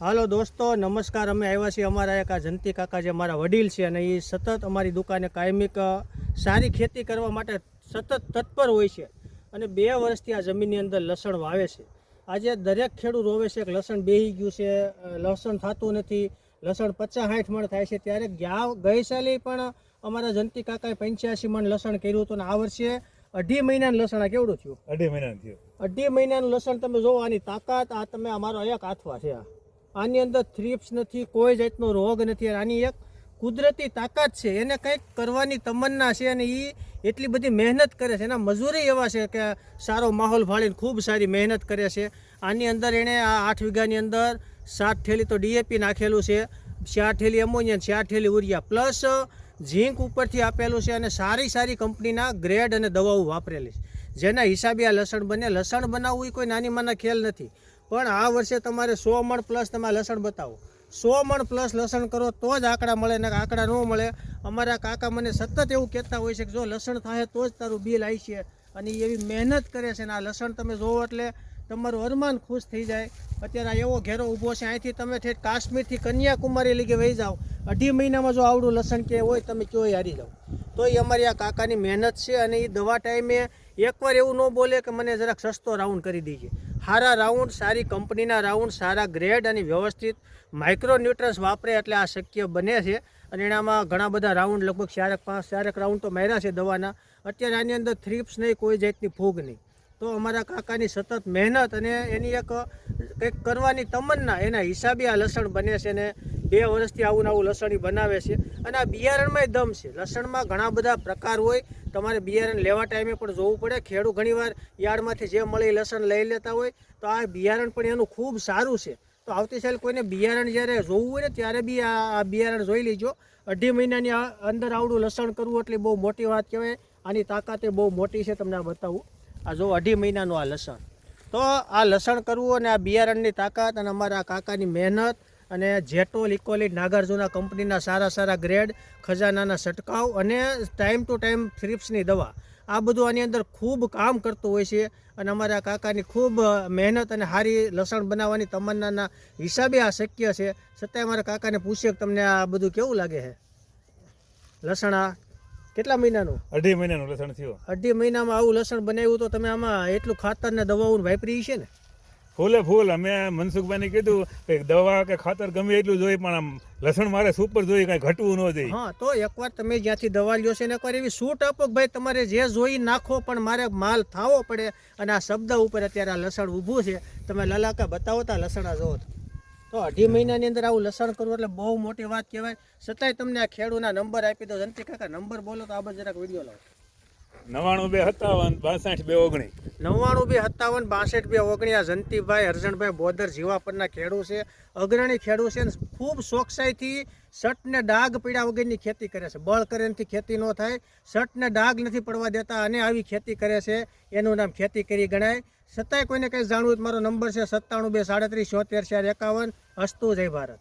હાલો દોસ્તો નમસ્કાર. અમે આવ્યા છીએ અમારા એક આ જંતી કાકા જે અમારા વડીલ છે અને એ સતત અમારી દુકાને કાયમિક સારી ખેતી કરવા માટે સતત તત્પર હોય છે અને બે વર્ષથી આ જમીનની અંદર લસણ વાવે છે. આજે દરેક ખેડૂત રોવે છે કે લસણ બેહી ગયું છે લસણ થતું નથી લસણ પચાસ સાઠ મણ થાય છે. ત્યારે ગયા ગઈ સાલે પણ અમારા જંતી કાકાએ પંચ્યાસી મણ લસણ કર્યું હતું અને આ વર્ષે અઢી મહિનાનું લસણ આ કેવડું થયું? અઢી મહિના થયું. અઢી મહિનાનું લસણ તમે જોવો આની તાકાત આ તમે અમારો એક આથવા છે આ. આની અંદર થ્રીપ્સ નથી, કોઈ જાતનો રોગ નથી. આની એક કુદરતી તાકાત છે. એને કંઈક કરવાની તમન્ના છે અને એ એટલી બધી મહેનત કરે છે. એના મજૂરી એવા છે કે સારો માહોલ ભાળીને ખૂબ સારી મહેનત કરે છે. આની અંદર એણે આ આઠ વીઘાની અંદર સાત થેલી તો ડીએપી નાખેલું છે. ચાર થેલી એમોનિયા ચાર થેલી ઉરિયા પ્લસ ઝીંક ઉપરથી આપેલું છે અને સારી સારી કંપનીના ગ્રેડ અને દવાઓ વાપરેલી છે. જેના હિસાબે આ લસણ બને. લસણ બનાવવું એ કોઈ નાની માના ખેલ નથી. પણ આ વર્ષે તમારે સો મણ પ્લસ તમે લસણ બતાવો. સો મણ પ્લસ લસણ કરો તો જ આંકડા મળે ને આંકડા ન મળે. અમારા કાકા મને સતત એવું કહેતા હોય છે કે જો લસણ થાય તો જ તારું બિલ આવી છે. અને એવી મહેનત કરે છે ને આ લસણ તમે જોવો એટલે તમારું અરમાન ખુશ થઈ જાય. અત્યારે એવો ઘેરો ઊભો છે, અહીંથી તમે ઠેઠ કાશ્મીરથી કન્યાકુમારી લીગે વહી જાઓ. અઢી મહિનામાં જો આવડું લસણ કે હોય તમે ક્યોય હારી જાઓ. તો એ અમારી આ કાકાની મહેનત છે અને એ દવા ટાઈમે એકવાર એવું ન બોલે કે મને જરાક સસ્તો રાઉન્ડ કરી દીજે. સારા રાઉન્ડ સારી કંપનીના રાઉન્ડ સારા ગ્રેડ અને વ્યવસ્થિત માઇક્રો ન્યુટ્રન્સ વાપરે એટલે આ શક્ય બને છે. અને એનામાં ઘણા બધા રાઉન્ડ લગભગ ચારેક પાંચ, ચારેક રાઉન્ડ તો માર્યા છે દવાના. અત્યારે આની અંદર થ્રીપ્સ નહીં, કોઈ જાતની ફૂગ નહીં. તો અમારા કાકાની સતત મહેનત અને એની એક, કંઈક કરવાની તમન્ના, એના હિસાબે આ લસણ બને છે ને બે વર્ષથી આવું આવું લસણ બનાવે છે. અને આ બિયારણમાંય દમ છે. લસણમાં ઘણા બધા પ્રકાર હોય તમારે બિયારણ લેવા ટાઈમે પણ જોવું પડે. ખેડૂત ઘણીવાર યાર્ડમાંથી જે મળે લસણ લઈ લેતા હોય, તો આ બિયારણ પણ એનું ખૂબ સારું છે. તો આવતી સાલ કોઈને બિયારણ જ્યારે જોવું હોય ને, ત્યારે બી આ બિયારણ જોઈ લેજો. અઢી મહિનાની અંદર આવડું લસણ કરવું એટલે બહુ મોટી વાત કહેવાય. આની તાકાત બહુ મોટી છે, તમને આ બતાવું. આ જો અઢી મહિનાનું આ લસણ. તો આ લસણ કરવું અને આ બિયારણની તાકાત અને અમારા કાકાની મહેનત અને જેટોલ ઇકોલિટ નાગાર્જુના કંપનીના સારા સારા ગ્રેડ ખજાનાના છંટકાવ અને ટાઈમ ટુ ટાઈમ થ્રિપ્સની દવા. આ બધું આની અંદર ખૂબ કામ કરતું હોય છે અને અમારા કાકાની ખૂબ મહેનત અને સારી લસણ બનાવવાની તમન્નાના હિસાબે આ શક્ય છે. છતાંય અમારા કાકાને પૂછીએ કે તમને આ બધું કેવું લાગે છે? લસણ આ કેટલા મહિનાનું? અઢી મહિનાનું લસણ થયું. અઢી મહિનામાં આવું લસણ બનાવ્યું તો તમે આમાં એટલું ખાતર ને દવાઓ વાપરી છે ને? ફૂલે ફૂલ. અમે મનસુખભાઈને કીધું કે દવા કે ખાતર ગમે એટલું જોઈએ, પણ આમ લસણ મારે સુપર જોઈએ, કાંઈ ઘટવું ન જોઈએ. હા, તો એકવાર તમે જ્યાંથી દવા લ્યો છે ને એકવાર એવી છૂટ આપો ભાઈ તમારે જે જોઈ નાખો, પણ મારે માલ થાવો પડે અને આ શબ્દ ઉપર અત્યારે આ લસણ ઊભું છે. તમે લલાકા બતાવો તા લસણ જોવો તો. અઢી મહિનાની અંદર આવું લસણ કરવું એટલે બહુ મોટી વાત કહેવાય. છતાંય તમને આ ખેડૂના નંબર આપી દો જનતી કાકા, નંબર બોલો તો આ બાજુ જરાક વીડિયો લાવો. નવાણું બે સત્તાવન, બાસઠ બે ઓગણીસ નવ્વાણું બે સત્તાવન, બાસઠ બે ઓગણ્યા જંતીભાઈ હરજણભાઈ બોદર જીવા પરના ખેડૂત છે. અગ્રણી ખેડૂત છે ખૂબ ચોકસાઈથી સટ ને ડાઘ પીડા વગરની ખેતી કરે છે. બળ કરે એનાથી ખેતી ન થાય. સટ ને ડાઘ નથી પડવા દેતા અને આવી ખેતી કરે છે. એનું નામ ખેતી કરી ગણાય. છતાંય કોઈને કંઈ જાણવું મારો નંબર છે સત્તાણું બે સાડત્રીસ, છોતેર, ચાર, એકાવન. અસ્તુ જય ભારત.